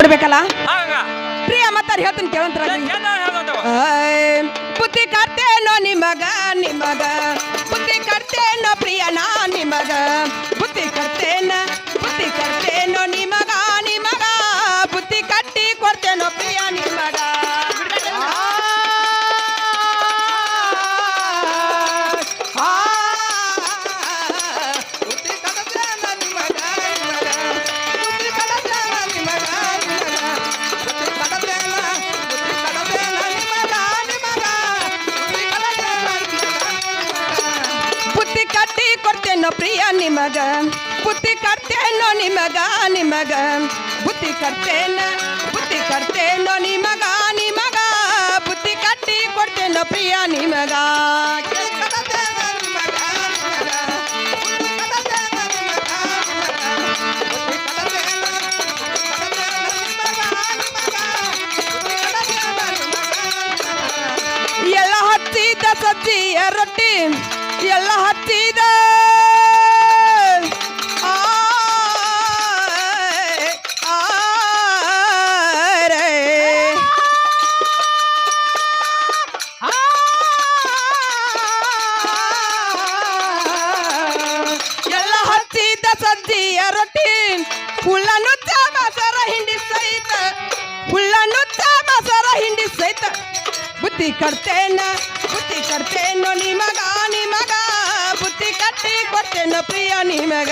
ಕೊಡ್ಬೇಕಲ್ಲ ಪ್ರಿಯ ಮತ್ತಾರ ಹೇಳ್ತೀನಿ ಕೇಳಂತ್ರ ಬುದ್ಧಿ ಕರ್ತೇನೋ ನಿಮಗ ನಿಮಗ. ಬುದ್ಧಿ ಕರ್ತೇನೋ ಪ್ರಿಯನ ನಿಮಗ. ಬುದ್ಧಿ ಕರ್ತೇನ ನಿಮಗ ಬುದ್ಧಿ ಕರ್ತೇನೋ ನಿಮಗ ನಿಮಗ ಬುದ್ಧಿ ಕರ್ತೇನ, ಬುದ್ಧಿ ಕರ್ತೇನೋ ನಿಮಗ ನಿಮಗ ಬುತ್ತಿ ಕಟ್ಟಿ ಕೊಡ್ತೇನೋ ಪ್ರಿಯ ನಿಮಗ ಎಲ್ಲ ಹತ್ತಿದ ಸಜ್ಜಿಯ ರೊಟ್ಟಿ, ಎಲ್ಲ ಹತ್ತಿದ ಬುದ್ಧಿ ಕಟ್ತೇನ, ಬುತ್ತಿ ಕರ್ತೇನೋ ನಿಮಗ ನಿಮಗ. ಬುತ್ತಿ ಕಟ್ಟಿ ಕೊಡ್ತೇನೋ ಪ್ರಿಯ ನಿಮಗ.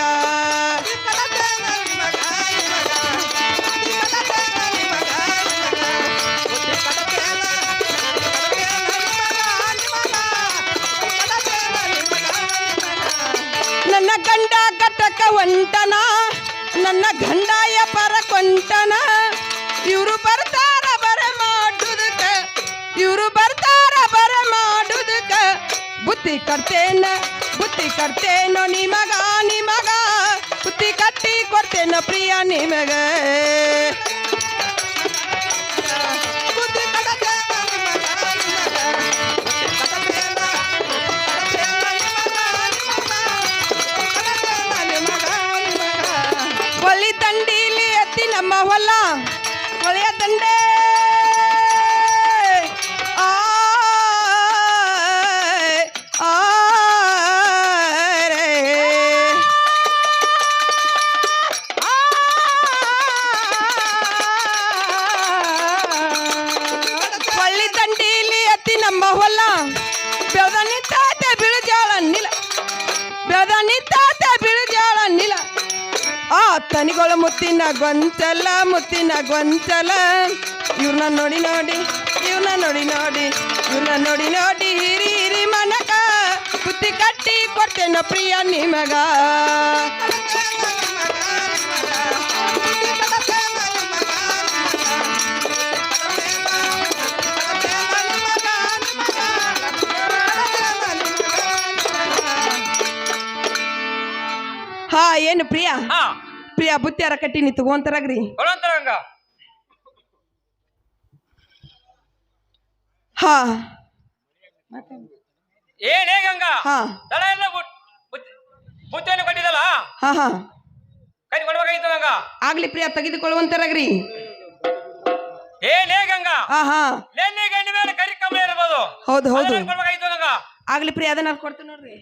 ನನ್ನ ಗಂಡ ಕಟ್ಟಕ ಒಂಟನ ನನ್ನ ಗಂಡಾಯ ಪರ ಕೊಂಟನ, ಇವರು ಬರ್ತ ಇವರು ಬರ್ತಾರ ಬರ ಮಾಡುದಕ್ಕ ಬುದ್ಧಿ ಕರ್ತೇನ ಬುದ್ಧಿ ಕರ್ತೇನೋ ನಿಮಗ ನಿಮಗ. ಬುದ್ಧಿ ಕಟ್ಟಿ ಕೊಡ್ತೇನೋ ಪ್ರಿಯ ನಿಮಗ. ತನಿಗಳು ಮುತ್ತಿನ ಗೊಂಚಲ ಮುತ್ತಿನ ಗೊಂಚಲ. ಇವ್ರನ್ನ ನೋಡಿ ನೋಡಿ ಇವ್ರನ್ನ ನೋಡಿ ನೋಡಿ ಇವ್ರನ್ನ ನೋಡಿ ನೋಡಿ, ಹಿರಿ ಹಿರಿ ಮನಕ ಕುತ್ತಿ ಕಟ್ಟಿ ಕೊಡ್ತೇನ ಪ್ರಿಯ ನಿಮಗ. ಹಾ, ಏನು ಪ್ರಿಯ? ಹಾ ಪ್ರಿಯ ಬುತ್ತಿಯಾರ ಕಟ್ಟಿ ನೀ ತಗೊಂತಾರಾಗ್ರಿ ಕೊಡಂತಾರ ಹಂಗ ಹಾ. ಏನ್ ಹೇಗಂಗ ಹಾ. ತಳ ಎಲ್ಲ ಬುತ್ತಿಯನ್ನು ಕಟ್ಟಿದಲ್ಲ? ಹಾ ಹಾ. ಕೈ ಕೊಡ್ಬೇಕಾಗಿತ್ತು ಹಂಗ? ಆಗ್ಲಿ ಪ್ರಿಯ ತೆಗೆದುಕೊಳ್ಳುವಂತಾರಾಗ್ರಿ ಏನ್ ಹೇಗಂಗ ಹಾ ಹಾ. ನೆನ್ನೆ ಗಂಡಿ ಮೇಲೆ ಕರಿ ಕಮ್ಮಿ ಇರ್ಬೋದು. ಹೌದು ಹೌದು. ಕೊಡ್ಬೇಕಾಗಿತ್ತು ಹಂಗ? ಆಗ್ಲಿ ಪ್ರಿಯ ಅದನ್ನ ಕೊಡ್ತೀನಿ ನೋಡ್ರಿ.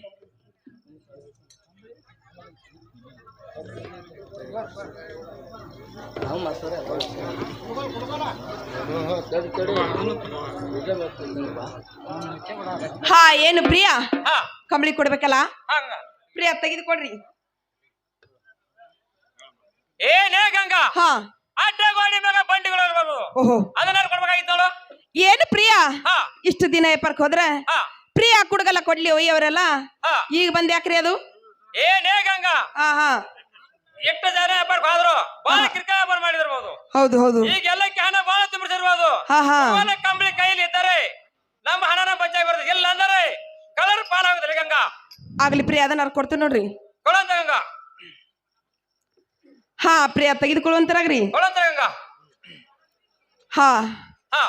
ಹಾ ಏನು ಪ್ರಿಯಾ? ಹಾ. ಕಂಬಳಿ ಕೊಡ್ಬೇಕಲ್ಲ? ಹಂಗ. ಪ್ರಿಯ ತೆಗೆದುಕೊಡ್ರಿ. ಏನೇ ಗಂಗಾ? ಹಾ. ಅಡ್ಡ ಗೋಡಿ ಮ್ಯಾಗ ಬಂಡಿಗಳು ಇರ್ಬೋದು. ಓಹೋ. ಅದನ್ನ ಕೊಡ್ಬೇಕಾಗಿತ್ತು ನೋಡು ಏನು ಪ್ರಿಯಾ? ಹಾ. ಇಷ್ಟು ದಿನ ಏಪರ್ಕ್ ಹೋದ್ರೆ? ಪ್ರಿಯಾ ಕುಡ್ಗಲ್ಲ ಕೊಡ್ಲಿ ಒಯ್ಯವರೆಲ್ಲ? ಹಾ. ಈಗ ಬಂದ್ ಯಾಕ್ರಿ ಅದು? ಏನೇ ಗಂಗಾ? ಹಾ ಹಾ. ಎಷ್ಟು ಜನ ವ್ಯಾಪಾರ ಹೋದ್ರು ಬಹಳ ಕಿರ್ಕಾ ವ್ಯಾಪಾರ ಮಾಡಿದಿರ್ಬೋದು. ಹೌದು ಹೌದು. ಈಗ ಎಲ್ಲಕ್ಕೆ ಹಣ ಬಹಳ ತುಂಬಿಸಿರ್ಬೋದು. ಹಾ ಹಾ. ಕಂಬಳಿ ಕೈಲಿ ಇದ್ದಾರೆ. ನಮ್ಮ ಹಣನ ಬಚ್ಚಾಗಿ ಬರ್ತದೆ ಇಲ್ಲ ಅಂದ್ರೆ ಕಲರ್ ಪಾಲಾಗುದಿಲ್ಲ ಗಂಗಾ. ಆಗ್ಲಿ ಪ್ರಿಯ ಅದನ್ನ ಕೊಡ್ತೀನಿ ನೋಡ್ರಿ. ಕೊಡಂತ ಗಂಗಾ. ಹಾ ಪ್ರಿಯ ತೆಗೆದುಕೊಳ್ಳುವಂತರಾಗ್ರಿ ಕೊಡಂತ ಗಂಗಾ. ಹಾ. ಹಾ.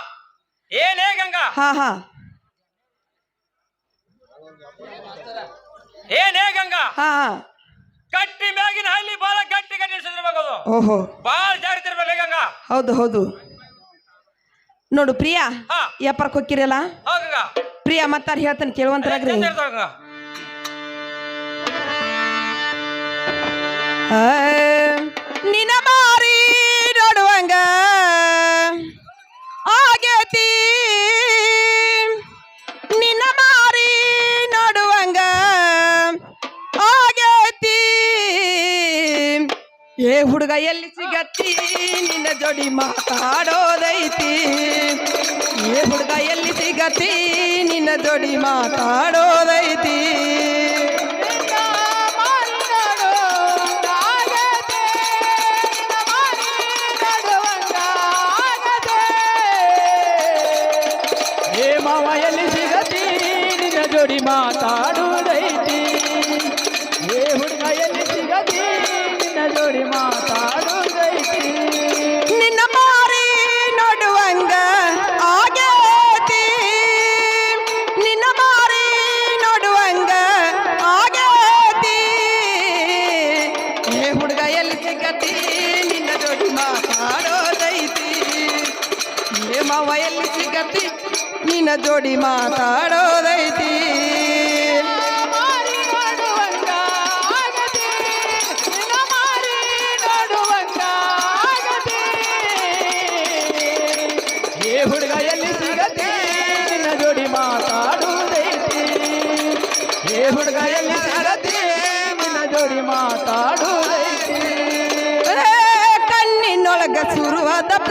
ಏನೇ ಗಂಗಾ. ಹಾ ಹಾ. ಏನೇ ಗಂಗಾ. ಹಾ ಹಾ. ಕಟ್ಟಿ ಮ್ಯಾಗಿನ ಹಳ್ಳಿ ಬಹಳ ಗಟ್ಟಿ ಗಟ್ಟಿ ಅದು ಓಹೋ. ಬಹಳ ಜಾಗ್ರತೆ ಇರ್ಬೇಕು ಗಂಗ ಹೌದು ಹೌದು. ನೋಡು ಪ್ರಿಯಾ ಹಾ. ವ್ಯಾಪಾರಕ್ಕೆ ಹೋಗಿರಲ್ಲ ಹೋಗಂಗ ಪ್ರಿಯಾ ಮತ್ತಾರ ಹೇಳ್ತಾನೆ ಕೇಳುವಂತರಾಗ್ರಿ. ಆ, ನಿನ ಬಾರಿ ನೋಡುವಂಗ. ಹುಡುಗ ಎಲ್ಲಿ ಸಿಗತ್ತಿ ನಿನ್ನ ಜೋಡಿ ಮಾತಾಡೋದೈತಿ. ಏ ಹುಡುಗ ಎಲ್ಲಿ ಸಿಗತ್ತಿ ನಿನ್ನ ಜೋಡಿ ಮಾತಾಡೋದೈತಿ.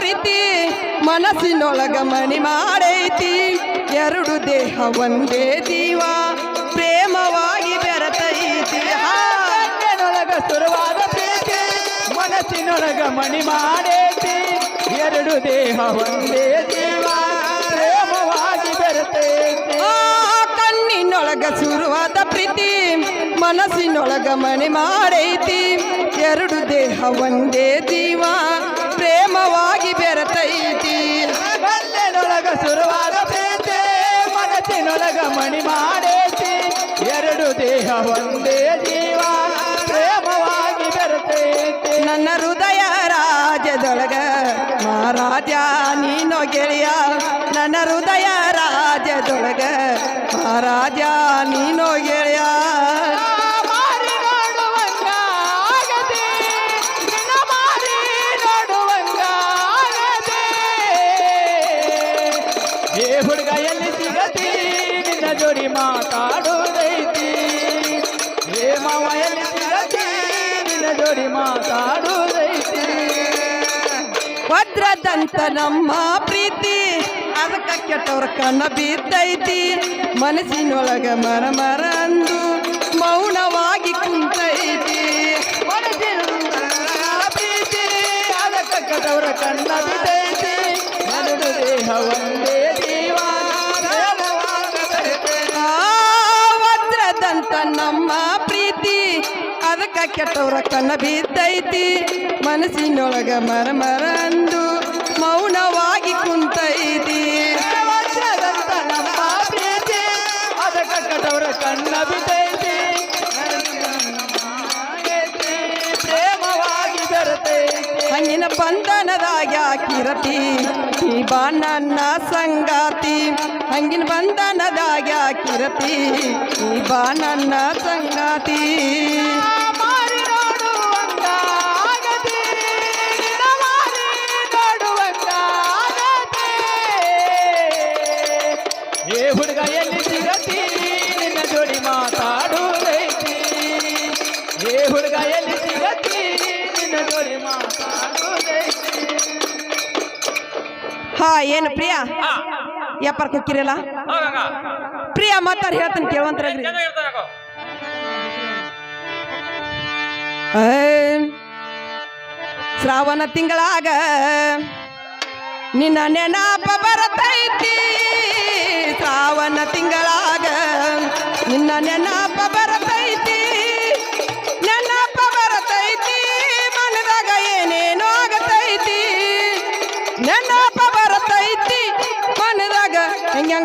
ಪ್ರೀತಿ ಮನಸ್ಸಿನೊಳಗ ಮಣಿ ಮಾಡೈತಿ. ಎರಡು ದೇಹ ಒಂದೇ ಜೀವ ಪ್ರೇಮವಾಗಿ ಬೆರತೈತಿ. ಹಾ. ಕಣ್ಣಿನೊಳಗ ಸುರವಾದ ಪ್ರೀತಿ ಮನಸ್ಸಿನೊಳಗ ಮಣಿ ಮಾಡೈತಿ. ಎರಡು ದೇಹ ಒಂದೇ ಜೀವ ಪ್ರೇಮವಾಗಿ ಬೆರತೈತಿ. ಕಣ್ಣಿನೊಳಗ ಸುರುವಾದ ಪ್ರೀತಿ ಮನಸ್ಸಿನೊಳಗ ಮಣಿ ಮಾಡೈತಿ. ಎರಡು ದೇಹ ಒಂದೇ ಜೀವ ಬೆರತೈತಿ ಸುರುವಾದ ಸುರವಾದ ಪ್ರೀತಿ ಮನಸ್ಸಿನೊಳಗ ಮಣಿ ಮಾಡೇತಿ. ಎರಡು ದೇಹ ಒಂದೇ ಜೀವ ಪ್ರೇಮವಾಗಿ ಬೆರೆತೈತಿ. ನನ್ನ ಹೃದಯ ರಾಜ್ಯದೊಳಗ ಮಹಾರಾಜ ನೀನು ಗೆಳೆಯ. ನನ್ನ ಹೃದಯ ರಾಜ್ಯದೊಳಗ ಮಹಾರಾಜ ನೀನು ಗೆಳೆಯ. ವಜ್ರದಂತ ನಮ್ಮ ಪ್ರೀತಿ. ಅದಕ್ಕ ಕೆಟ್ಟವ್ರ ಕಣ್ಣ ಬಿದ್ದೈತಿ. ಮನಸ್ಸಿನೊಳಗ ಮರ ಮರ ಅಂದು ಮೌನವಾಗಿ ಕುಂತೈತಿ. ಪ್ರೀತಿ. ಅದಕ್ಕ ಕೆಟ್ಟವ್ರ ಕಣ್ಣ ಬಿದ್ದೈತಿ. ದೇಹ ಒಂದೇ ವಜ್ರದಂತ ನಮ್ಮ ಪ್ರೀತಿ. ಅದಕ್ಕ ಕೆಟ್ಟವ್ರ ಕಣ್ಣ ಬಿದ್ದೈತಿ. ಮನಸ್ಸಿನೊಳಗ ಮರ ಮರ ಅಂದು ಕಣ್ಣ ಬಿದ್ದೈತಿ ಪ್ರೇಮವಾಗಿ ಬೆರೆತೈತಿ. ಈ ಬಾನನ್ನ ಸಂಗಾತಿ. ಹಂಗಿನ ಬಂಧನದಾಗ ಕಿರತಿ ಈ ಬಾನನ್ನ ಸಂಗಾತಿ. ಹಾ, ಏನು ಪ್ರಿಯಾ? ಹಾ ವ್ಯಾಪಾರ ಕೊಕ್ಕಿರಲ್ಲ ಪ್ರಿಯಾ ಮಾತಾರ ಹೇಳ್ತಾನೆ ಕೇಳುವಂತರ ಶ್ರಾವಣ ತಿಂಗಳಾಗ ನಿನ್ನ ನೆನಪ ಬರತೈತಿ. ಶ್ರಾವಣ ತಿಂಗಳಾಗ ನಿನ್ನ ನೆನಪ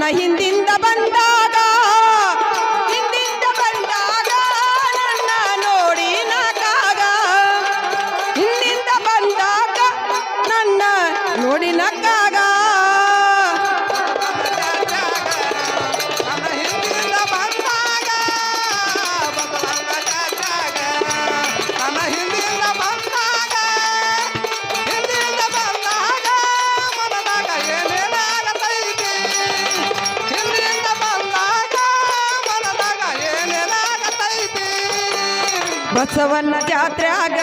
नहीं जिंदाबाद बसवन क्या त्याग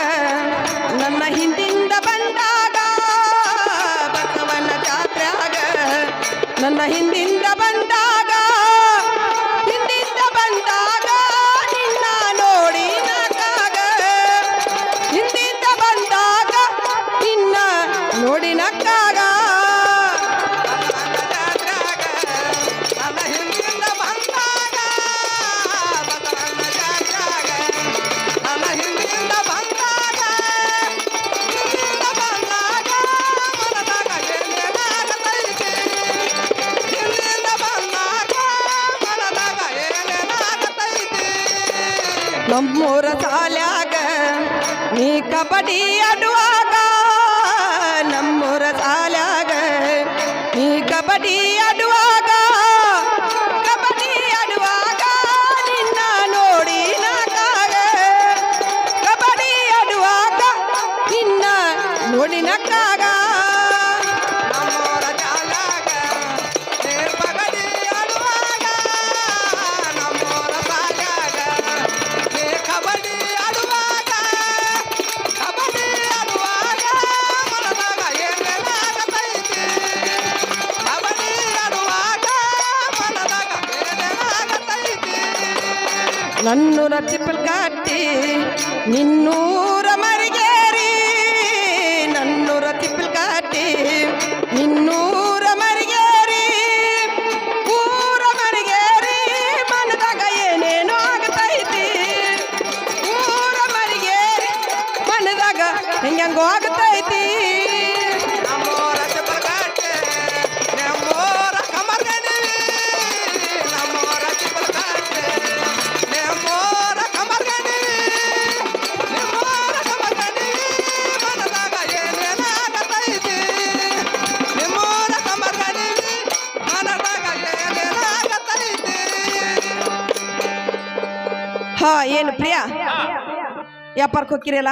ವ್ಯಾಪಾರಕ್ಕೆ ಹೋಗಿರಲ್ಲ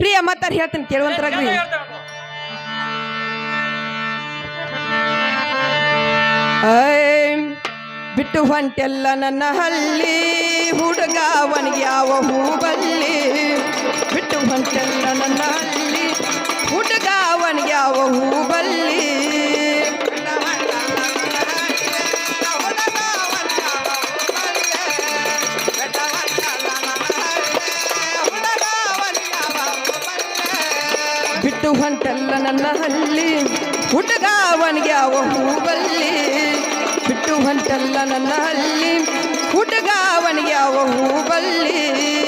ಪ್ರಿಯ ಮತ್ತಾರ ಹೇಳ್ತೀನಿ ಕೇಳುವಂತರ ಬಿಟ್ಟು ಹೊಂಟೆಲ್ಲ ನನ್ನ ಹಳ್ಳಿ. ಹುಡುಗ ಯಾವ ಹೂಬಲ್ಲಿ ಬಿಟ್ಟು ಹೊಂಟೆಲ್ಲ ನನ್ನ ಹಳ್ಳಿ. ಹುಡುಗ ಯಾವ ಹೂಬಲ್ಲಿ ಹೊಂಟಲ್ಲ ನನ್ನ ಹಳ್ಳಿ ಯಾವ ಹೂಬಲ್ಲಿ. ಬಿಟ್ಟು ಹೊಂಟಲ್ಲ ನನ್ನ ಹಳ್ಳಿ ಯಾವ ಹೂಬಲ್ಲಿ.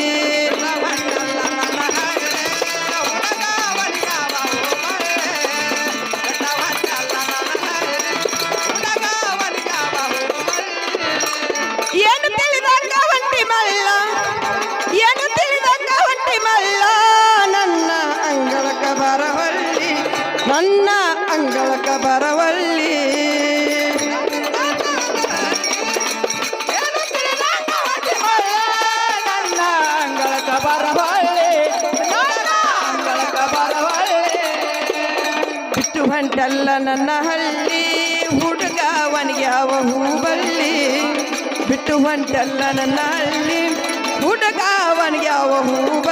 ನನ್ನ ಹಳ್ಳಿ ಹುಡುಗ ಯಾವ ಹೂಬಲ್ಲಿ ಬಿಟ್ಟು ಹೊಂಟಲ್ಲ ನನ್ನ ಹಳ್ಳಿ ಹುಡುಗ ಯಾವ ಹೂಬಲ್ಲಿ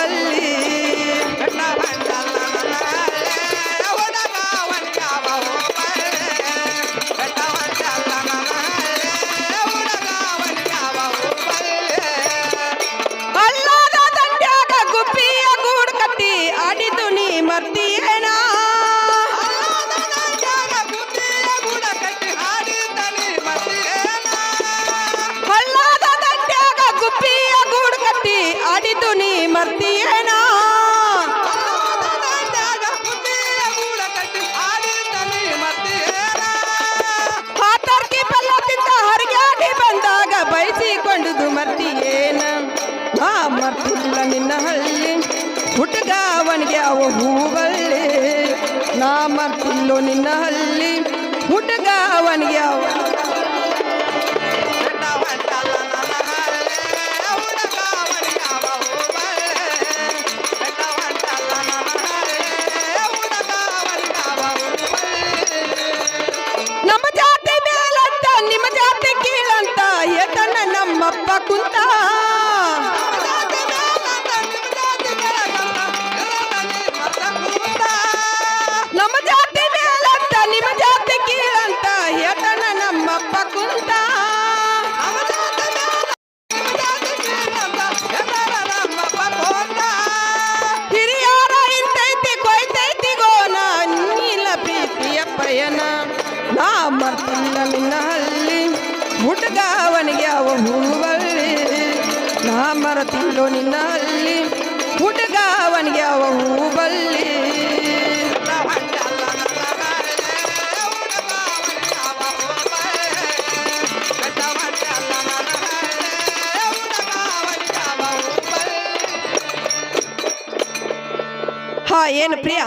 ಏನು ಪ್ರಿಯ?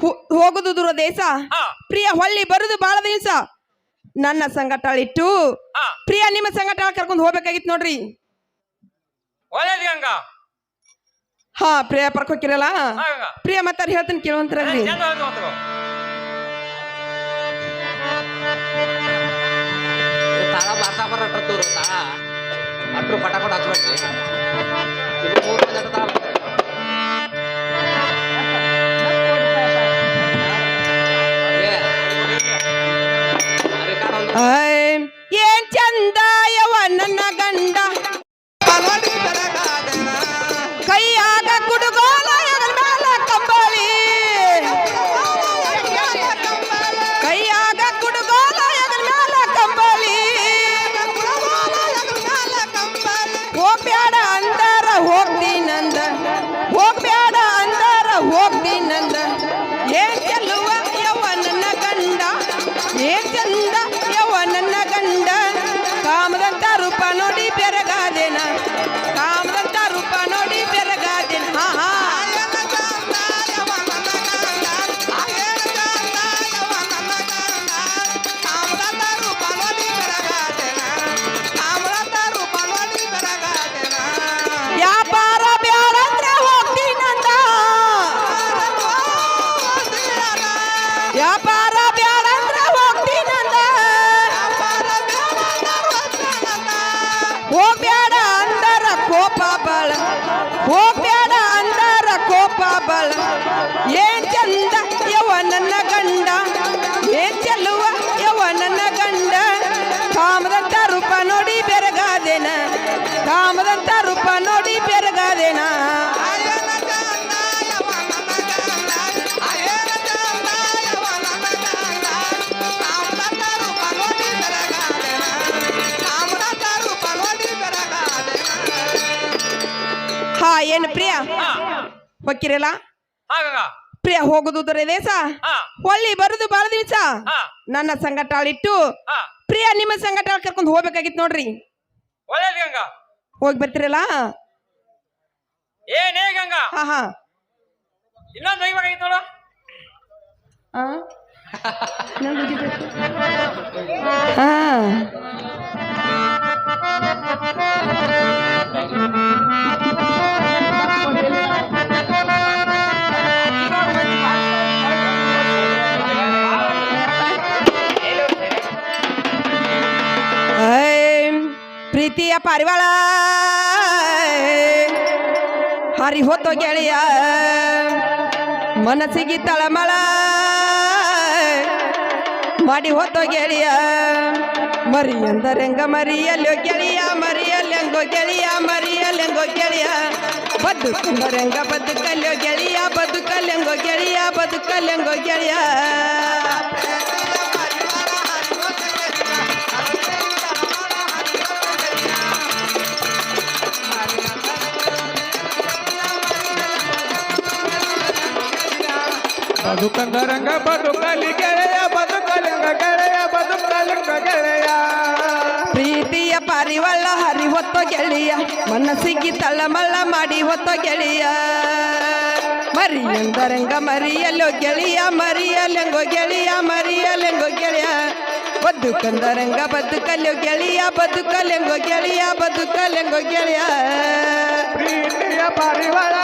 ಹೋ- ಹೋಗುದು ದೂರ ದೇಶ ಹಾ. ಪ್ರಿಯ ಹೊಳ್ಳಿ ಬರುದು ಬಾಳ ದಿವಸ. ನನ್ನ ಸಂಗಟ ಇಟ್ಟು ಪ್ರಿಯ ನಿಮ್ಮ ಸಂಘಟ ಕರ್ಕೊಂಡು ಹೋಗ್ಬೇಕಾಗಿತ್ತು ನೋಡ್ರಿ. ಹಾ ಪ್ರಿಯ ಪರ್ಕೋಕಿರಲ್ಲ ಪ್ರಿಯ ಮತ್ತಾರ ಹೇಳ್ತೀನಿ ಕೇಳುವಂತರ. ತಾಳ ಅಟ್ರು ಇದು ಮೂರು ಮಂದಿ ತಾಳ ಏನ್ ಚಂದ ಯವ ನನ್ನ ಗಂಡ. ಹೋಗ್ಬ್ಯಾಡ ಅಂದರ ಕೋಪ ಬಳ. ಹೊಕ್ಕಿರಲ್ಲ ಹಾ ಗಂಗ. ಪ್ರಿಯ ಹೋಗುದು ದೇಶ? ಹೊಳ್ಳಿ ಬರುದು ಬಾಳ ದಿವಸ. ನನ್ನ ಸಂಗಟಾಳಿಟ್ಟು ಇಟ್ಟು ಪ್ರಿಯ ನಿಮ್ಮ ಸಂಗಟಾಳ ಕರ್ಕೊಂಡು ಹೋಗ್ಬೇಕಾಗಿತ್ತು ನೋಡ್ರಿ. ಒಳ್ಳೇದು ಗಂಗ. ಹೋಗಿ ಬರ್ತಿರಲ್ಲ? ಏನೇ ಗಂಗಾ? ಹಾ ಹಾ. ಇನ್ನೊಂದು ಒಯ್ಬೇಕಾಗಿತ್ತು ನೋಡು. ಹಾ. ಹಾ. ಪ್ರೀತಿಯ ಪಾರಿವಾಳ ಹರಿ ಹೊತ್ತು ಗೆಳೆಯ ಮನಸ್ಸಿಗೆ ತಳಮಳ ಮಾಡಿ ಹೊತ್ತು ಗೆಳೆಯ ಮರಿ ಎಂದರೆಂಗ ಮರಿಯಲ್ಲೋ ಗೆಳೆಯ ಮರಿಯಲ್ಲೆಂಗೋ ಗೆಳೆಯ ಮರಿಯಲ್ಲೆಂಗೋ ಗೆಳೆಯ ಬದುಕಂದರೆಂಗ ಬದುಕಲ್ಲೋ ಗೆಳೆಯ ಬದುಕಲ್ಲೆಂಗೋ ಗೆಳೆಯ ಬದುಕಲ್ಲೆಂಗೋ ಗೆಳೆಯ ಬದುಕಂದರಂಗ ಬದುಕಲಿ ಗೆಳೆಯ ಬದುಕಲಿಂಗ ಗೆಳೆಯ ಬದುಕಲಿಂಗ ಗೆಳೆಯ. ಪ್ರೀತಿಯ ಪಾರಿವಳ್ಳ ಹರಿ ಹೊತ್ತ ಗೆಳೆಯ ಮನಸ್ಸಿಗೆ ತಳ್ಳಮಳ್ಳ ಮಾಡಿ ಹೊತ್ತ ಗೆಳೆಯ. ಮರಿ ಎಂದರಂಗ ಮರಿಯಲ್ಲೋ ಗೆಳೆಯ ಮರಿಯಲೆಂಗೋ ಗೆಳೆಯ ಮರಿಯಲೆಂಗೋ ಗೆಳೆಯ. ಬದುಕಂದರಂಗ ಬದುಕಲ್ಲೋ ಗೆಳೆಯ ಬದುಕಲೆಂಗೋ ಗೆಳೆಯ ಬದುಕಲೆಂಗೋ ಗೆಳೆಯ. ಪ್ರೀತಿಯ ಪಾರಿವಾಳ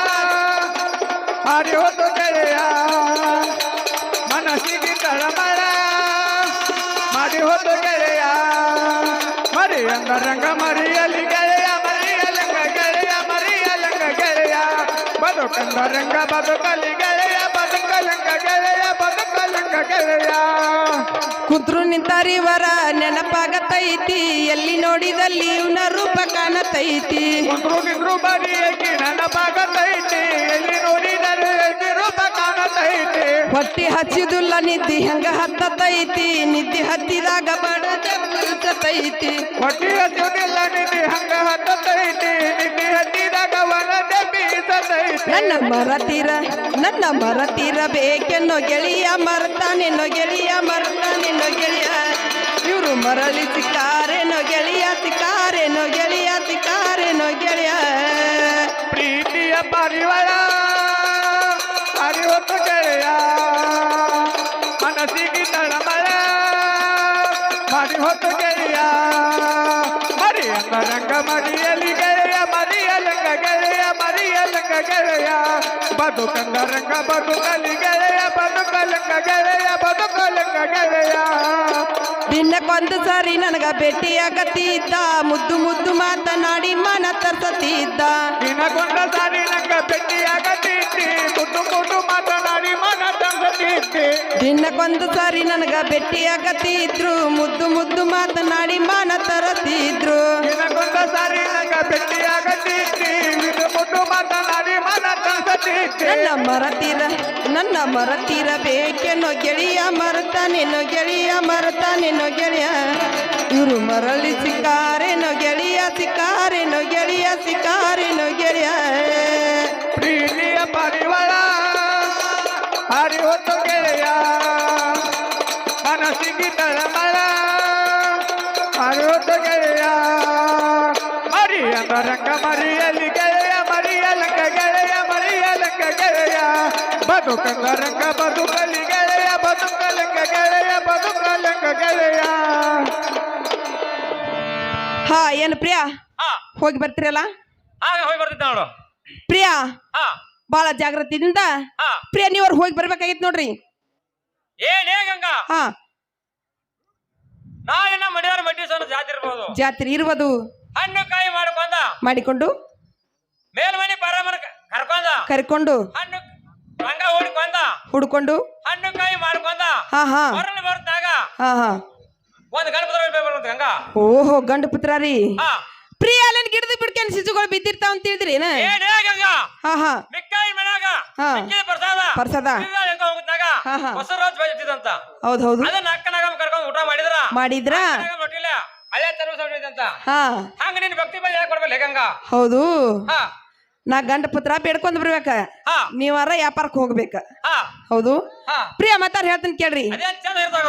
ಹರಿ ಹೋತು ಗೆಳೆಯ. ಮಾಡಿ ಹೋತು ಗೆಳೆಯ. ಮರಿ ಅಂಗರಂಗ ಮರಿಯಲಿ ಗೆಳೆಯ ಮರಿಯಲಂಗ ಗೆಳೆಯ ಮರಿಯಲಂಗ ಗೆಳೆಯ. ಬದುಕಂದ ರಂಗ ಬದುಕಲಿ ಗೆಳೆಯ ಬದುಕಲಂಗ ಗೆಳೆಯ ಬದುಕಲಂಗ ಗೆಳೆಯ. ಕುದ್ರು ನಿಂತಾರಿವರ ನೆನಪಾಗತೈತಿ. ಎಲ್ಲಿ ನೋಡಿದಲ್ಲಿ ಇವನ ರೂಪ ಕಾಣತೈತಿ. ಕುದ್ರು ನಿದ್ರು ಬರಿಯಕ್ಕೆ ನೆನಪಾಗತೈತಿ. ಎಲ್ಲಿ ನೋಡಿದರೆ ರೂಪ ಕಾಣತೈತಿ ಹೊಟ್ಟಿ ಹಚ್ಚಿದುಲ್ಲ ನಿದ್ದಿ ಹಂಗ ಹತ್ತತೈತಿ ನಿದ್ದಿ ಹತ್ತಿದಾಗ ಬಡದ ಬೀಳ್ತತೈತಿ ಹೊಟ್ಟಿ ಹಚ್ಚುದಿಲ್ಲ ನಿಧಿ ಹಂಗ ಹತ್ತತೈತಿ ನಿಧಿ ಹತ್ತಿದಾಗ ವನದೆ ಬೀಸತೈತಿ ನನ್ನ ಮರತೀರ ನನ್ನ ಮರತೀರ ಬೇಕೆನ್ನೋ ಗೆಳೆಯ ಮರ್ತಾನೆನ್ನೋ ಗೆಳೆಯ ಮರ್ತಾನೆನ್ನೋ ಗೆಳೆಯ ಇವರು ಮರಳಿ ಸಿಕ್ಕಾರೇನೋ ಗೆಳೆಯ ಸಿಕ್ಕಾರೇನೋ ಗೆಳೆಯ ಸಿಕ್ಕಾರೇನೋ ಗೆಳೆಯ ಪ್ರೀತಿಯ ಪಾರಿವಾಳ ಹೊತ್ತು ಗೆಳೆಯ. ಮನಸ್ಸಿಗೆ ತಳಮಳ ಮಾಡಿ ಹೊತ್ತು ಗೆಳೆಯ. ಮರಿ ರಂಗ ಮರಿಯಲಿ ಗೆಳೆಯ ಮರಿಯಲಂಗ ಗೆಳೆಯ ಮರಿಯಲಂಗ ಗೆಳೆಯ. ಬದುಕಂಗ ರಂಗ, ಬದುಕಲಿ ಗೆಳೆಯ, ಬದುಕಲಂಗ ಗೆಳೆಯ ಬದುಕಲಂಗ ಗೆಳೆಯ. ದಿನಕ್ಕೊಂದು ಸಾರಿ ನನಗ ಭೇಟಿಯಾಗತ್ತಿದ್ದ ಮುದ್ದು ಮುದ್ದು ಮಾತನಾಡಿ ಮನ ತರ್ಸತಿದ್ದ ಸರಿ ಸಾರಿ ನಂಗ ಭೇಟಿಯಾಗತ್ತಿದ್ದಿ ಮುದ್ದು ಮುದ್ದು ಮಾತನಾಡಿ ಮನ ದಿನಕ್ಕೊಂದು ಸಾರಿ ನನಗ ಭೇಟಿಯಾಗತ್ತಿದ್ರು ಮುದ್ದು ಮುದ್ದು ಮಾತನಾಡಿ ಮಾನ ತರತಿದ್ರು. ದಿನಕ್ಕೊಂದು ಸಾರಿ ನಂಗ ಭೇಟಿಯಾಗತ್ತಿದ್ದಿ ಮುದ್ದು ಮುದ್ದು ಮಾತನಾಡಿ ಮನ ತಂದಿದ್ದಿ ನನ್ನ ಮರತೀರ ನನ್ನ ಮರತೀರ ಬೇಕೆನೋ ಗೆಳೆಯ ಮರತಾನೇನೋ ಗೆಳೆಯ ಮರತಾನೇನೋ ಗೆಳೆಯ. ಇವರು ಮರಳಿ ಸಿಕ್ಕಾರೇನೋ ಗೆಳೆಯ ಸಿಕ್ಕಾರೇನೋ ಗೆಳೆಯ ಸಿಕ್ಕಾರೇನೋ ಗೆಳೆಯ. ತಳಮಳ ಹೊತ್ತು ಗೆಳೆಯ ಮರಿಯಂದ ರಂಗ ಮರಿಯಲಿ ಗೆಳೆಯ ಬದುಕಂಗ ರಂಗ ಬದುಕಲಿ ಗೆಳೆಯ. ಬದುಕಲಂಗ ಗೆಳೆಯ ಬದುಕಲಂಗ ಗೆಳೆಯ ಹಾ ಏನು ಪ್ರಿಯಾ? ಹಾ. ಹೋಗಿ ಬರ್ತೀರಲ್ಲ? ಹೋಗಿ ಬರ್ತಿದ್ದ ನೋಡು ಪ್ರಿಯಾ? ಬಹಳ ಜಾಗ್ರತೆಯಿಂದ ಹಾ. ಪ್ರಿಯಾ ನೀವ್ರು ಹೋಗಿ ಬರ್ಬೇಕಾಗಿತ್ತು ನೋಡ್ರಿ. ಏನೇ ಹಾ. ನಾಳೆ ನಮ್ಮ ಮಡಿಯಾರ ಮಡ್ಡಿ ಸಣ್ಣ ಜಾತಿ ಇರ್ಬೋದು. ಜಾತ್ರೆ ಇರುವುದು ಹಣ್ಣು ಕಾಯಿ ಮಾಡ್ಕೊಂಡ. ಮಾಡಿಕೊಂಡು ಮೇಲ್ಮನೆ ಪರಮನ ಕರ್ಕೊಂಡ. ಕರ್ಕೊಂಡು ಹಣ್ಣು ರಂಗ ಓಡಿಕೊಂಡ ಹುಡ್ಕೊಂಡು ಹಣ್ಣು ಕಾಯಿ ಮಾಡ್ಕೊಂಡ. ಹಾ ಹಾ. ಹೊರಳಿ ಬರ್ತಾಗ ಹಾ ಹಾ. ಒಂದ್ ಗಣಪತಿ ಗಂಗಾ. ಓಹೋ ಗಂಡು ಪುತ್ರ ರೀ ಹಾ. ಪ್ರಿಯ ಅಲ್ಲಿನ ಗಿಡದ ಬಿಡ್ಕೇನ್ ಸಿಜುಗಳು ಬಿದ್ದಿರ್ತಾವ ಅಂತ ಹೇಳಿದ್ರಿ ಏನ? ಏನೇ ಗಂಗಾ. ಹಾ ಹಾ. ಮಿಕ್ಕಾಯಿ ಮನ್ಯಾಗ ಹಾ. ಮಿಕ್ಕಿದ ಪ್ರಸಾದ. ಪ್ರಸಾದ. ಇಲ್ಲ ಹೆಂಗ ಹೋಗುತ್ತಾಗ ಹಾ, ಹಾ. ಹೊಸ ರೋಜ್ ಬೈತಿದಂತ ಹೌದ್ ಹೌದು. ಅದನ್ನ ಅಕ್ಕನಾಗ ಕರ್ಕೊಂಡು ಊಟ ಮಾಡಿದ್ರ. ಮಾಡಿದ್ರ? ಅಕ್ಕನಾಗ ನೋಟಿಲ್ಲ ಹಳೆ ತರುವ ಅಂತ ಹಾ. ಹಂಗ ನಿನ್ ಭಕ್ತಿ ಬಳಿ ಯಾಕೆ ಕೊಡ್ಬೇಕು ಗಂಗಾ? ಹೌದು. ಹಾ. ನಾ ಗಂಡ ಪುತ್ರ ಬೇಡ್ಕೊಂಡ್ ಬರ್ಬೇಕ. ಹಾ. ನೀವಾರ ವ್ಯಾಪಾರಕ್ಕೆ ಹೋಗ್ಬೇಕ. ಹಾ. ಹೌದು. ಹಾ. ಪ್ರಿಯ ಮತ್ತಾರ ಹೇಳ್ತೀನಿ ಕೇಳ್ರಿ. ಅದೇನ್ ಚಂದ ಇರ್ತಾಗ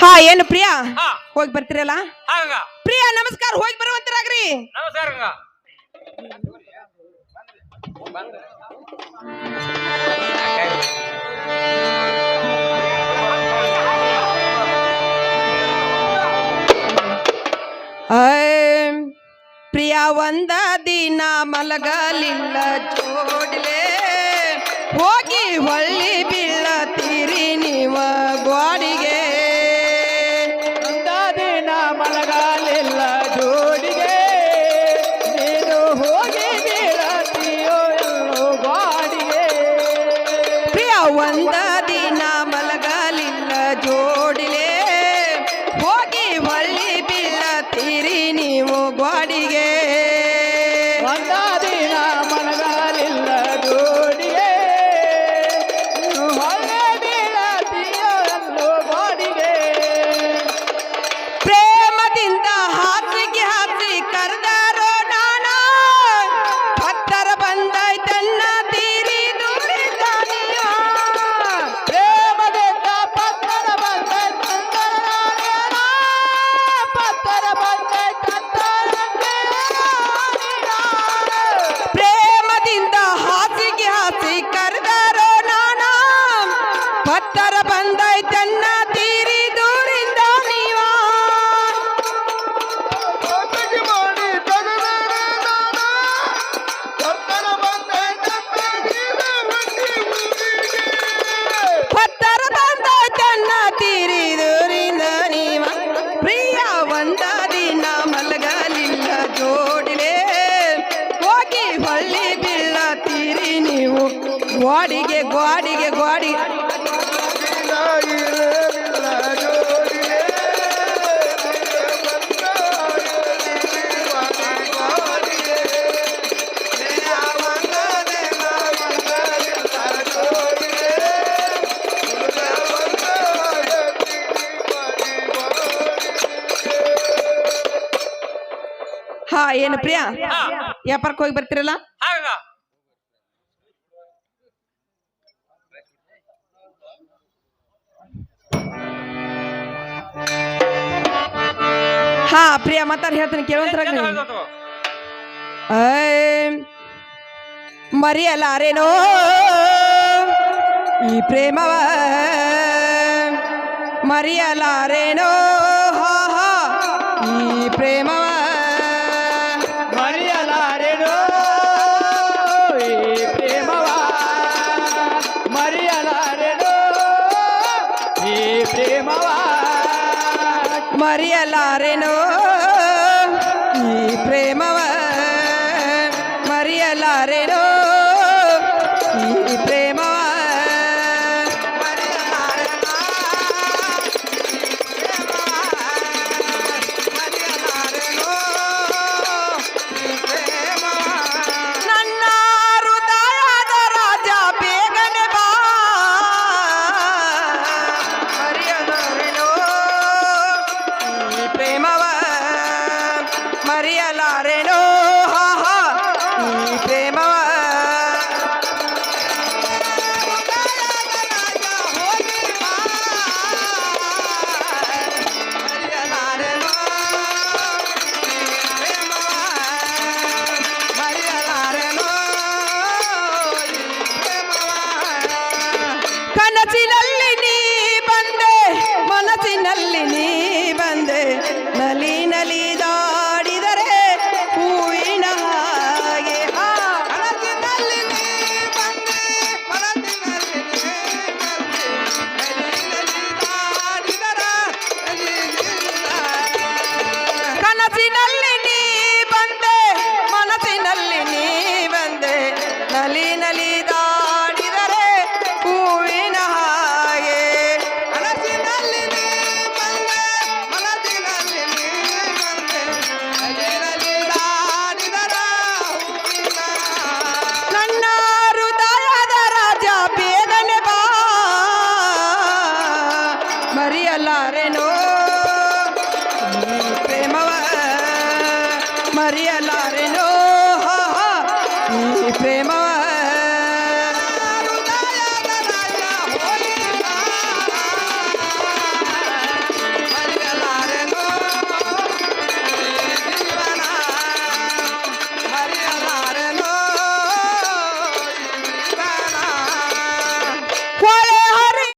ಹಾ ಏನು ಪ್ರಿಯಾ? ಹೋಗಿ ಬರ್ತೀರಲ್ಲ? ಪ್ರಿಯಾ ನಮಸ್ಕಾರ ಹೋಗಿ ಬರುವಂತರಾಗ್ರಿ. ನಮಸ್ಕಾರ ಪ್ರಿಯ ಒಂದ ದಿನ ಮಲಗಲಿಲ್ಲ ಜೋಡ್ಲೆ ಹೋಗಿ ಹೊಳ್ಳಿ ಬೀಳತೀರಿ ನೀವ ಗ್ವಾಡಿಗೆ ವ್ಯಾಪಾರಕ್ಕೆ ಹೋಗಿ ಬರ್ತಿರಲ್ಲ ಹಾ ಪ್ರಿಯ ಮಾತಾಡ್ ಹೇಳ್ತೀನಿ ಕೇಳುವಂತರ ಮರಿಯಲಾರೇನೋ ಈ ಪ್ರೇಮವ ಮರಿಯಲಾರೇನೋ ಹಾ ಹಾ ಈ ಪ್ರೇಮವ మరి అలా రేణో ఈ ప్రేమ